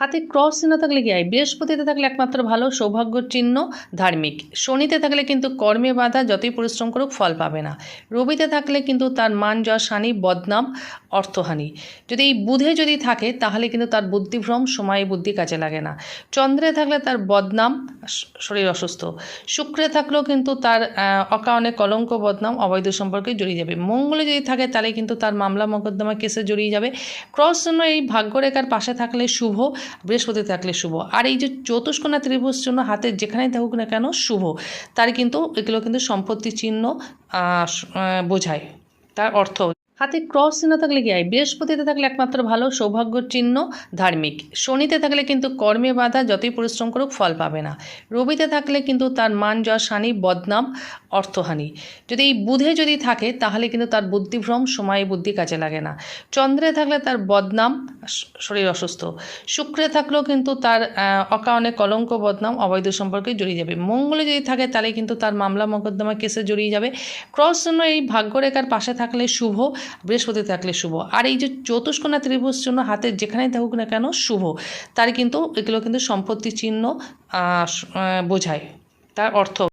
হাতে ক্রস চিহ্ন থাকলে কি হয় বৃহস্পতিতে থাকলে একমাত্র ভালো সৌভাগ্য চিহ্ন ধার্মিক। শনিতে থাকলে কিন্তু কর্মে বাধা, যতই পরিশ্রম করুক ফল পাবে না। রবিতে থাকলে কিন্তু তার মান, যশ, হানি, বদনাম, অর্থহানি। যদি এই বুধে যদি থাকে, তাহলে কিন্তু তার বুদ্ধিভ্রম, সময়, বুদ্ধি কাজে লাগে না। চন্দ্রে থাকলে তার বদনাম শরীর অসুস্থ। শুক্রে থাকলেও কিন্তু তার অকারণে কলঙ্ক বদনাম অবৈধ সম্পর্কে জড়িয়ে যাবে। মঙ্গলে যদি থাকে তাহলে কিন্তু তার মামলা মোকদ্দমা কেসে জড়িয়ে যাবে। ক্রস জন্য এই ভাগ্যরেখার পাশে থাকলে শুভ, বৃহস্পতি থাকলে শুভ। আর এই যে চতুষ্কোণা ত্রিভুজ জন্য হাতের যেখানেই থাকুক না কেন শুভ, তার কিন্তু, এগুলো কিন্তু সম্পত্তি চিহ্ন বোঝায়। তার অর্থ হাতে ক্রস চিহ্ন থাকলে কি হয় বৃহস্পতিতে থাকলে একমাত্র ভালো সৌভাগ্য চিহ্ন ধার্মিক। শনিতে থাকলে কিন্তু কর্মে বাধা, যতই পরিশ্রম করুক ফল পাবে না। রবিতে থাকলে কিন্তু তার মান, যশ, হানি, বদনাম, অর্থহানি। যদি এই বুধে যদি থাকে, তাহলে কিন্তু তার বুদ্ধিভ্রম, সময়, বুদ্ধি কাজে লাগে না। চন্দ্রে থাকলে তার বদনাম শরীর অসুস্থ। শুক্রে থাকলেও কিন্তু তার অকারণে কলঙ্ক, বদনাম, অবৈধ সম্পর্কে জড়িয়ে যাবে। মঙ্গলে যদি থাকে, তাহলে কিন্তু তার মামলা মোকদ্দমা কেসে জড়িয়ে যাবে। ক্রস জন্য এই ভাগ্যরেখার পাশে থাকলে শুভ, বৃহস্পতি থাকলে শুভ। আর এই যে চতুষ্কোণা ত্রিভুজ জন্য হাতের যেখানেই থাকুক না কেন, শুভ। তার কিন্তু, এগুলো কিন্তু সম্পত্তি চিহ্ন বোঝায়। তার অর্থ